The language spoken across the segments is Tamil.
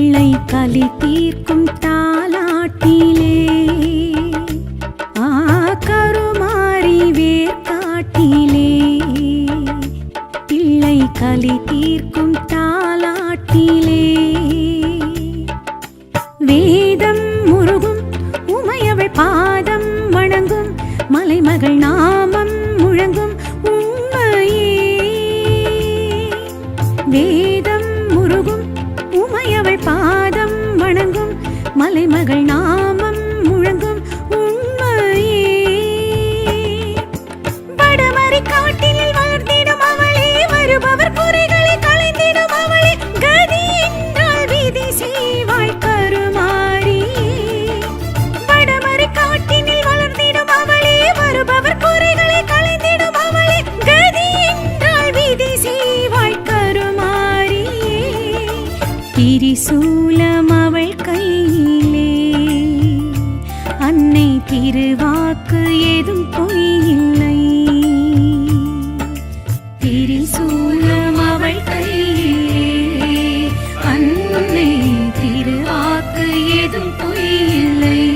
பிள்ளை கலி தீர்க்கும் தாலாட்டிலே மகள் நான் ஏதும் பொய் இல்லை.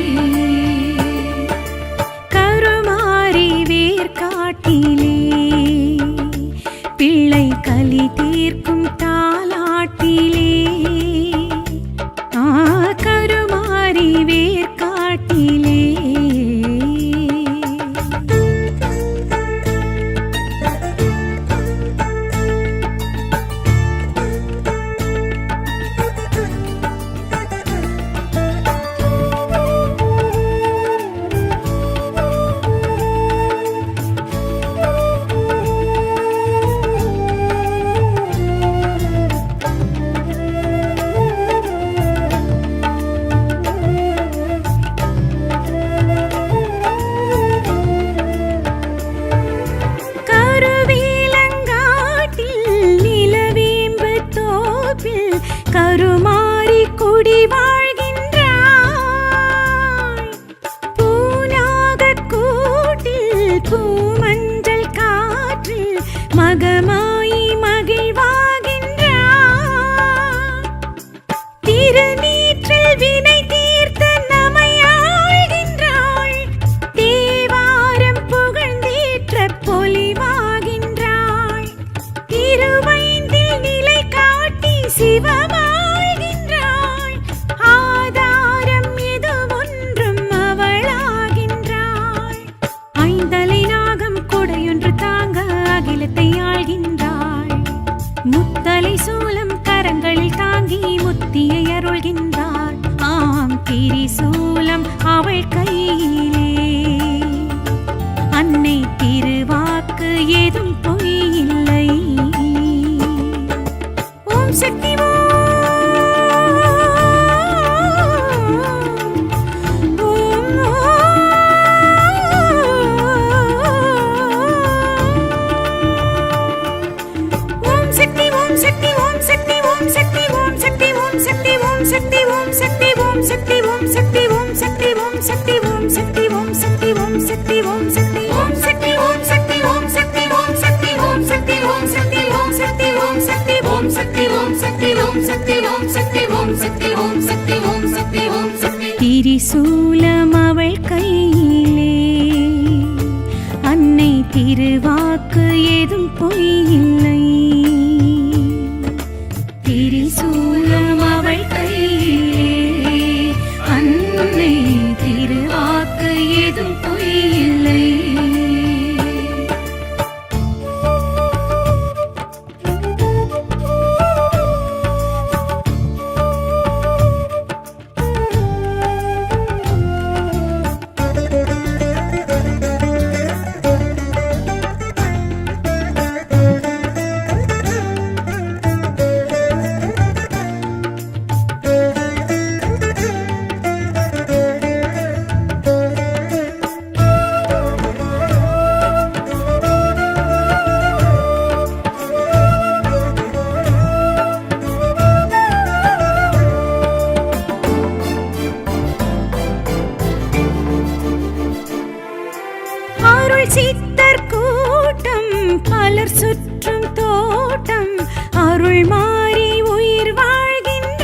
ஓம் சக்தி ஓம் சக்தி ஓம் திரிசூலம் அவள் கையிலே அன்னை திருவாக்கு ஏதும் பொய் lady. சித்தர் கூட்டம் பலர் சுற்றும் தோட்டம் அருள் மாறி உயிர் வாழ்கின்றார்.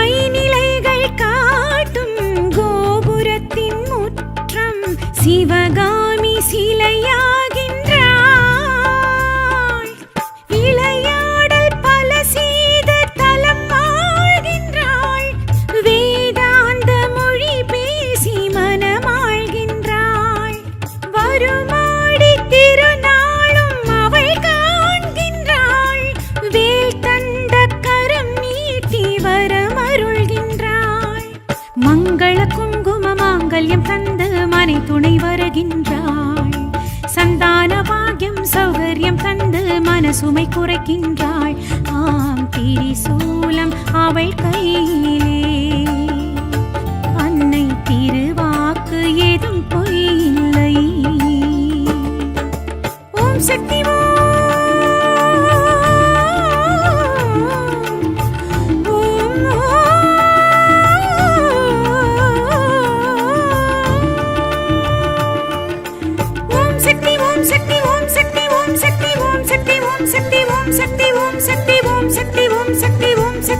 ஐநிலைகள் காட்டும் கோபுரத்தின் முற்றம் சிவகாமி சிலையா தந்து மனசுமை குறைக்கின்றாள். ஆம் திரிசூலம் அவள் கையிலே.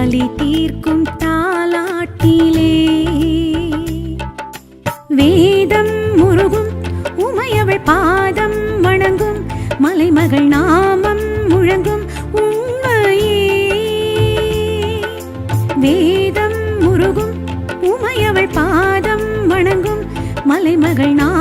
பிள்ளை தீர்க்கும் தாலாட்டிலே வேதம் முருகும் உமையவள் பாதம் வணங்கும் மலைமகள் நாமம் முழங்கும் உண்மையே. வேதம் முருகும் உமையவள் பாதம் வணங்கும் மலைமகள் நாமம்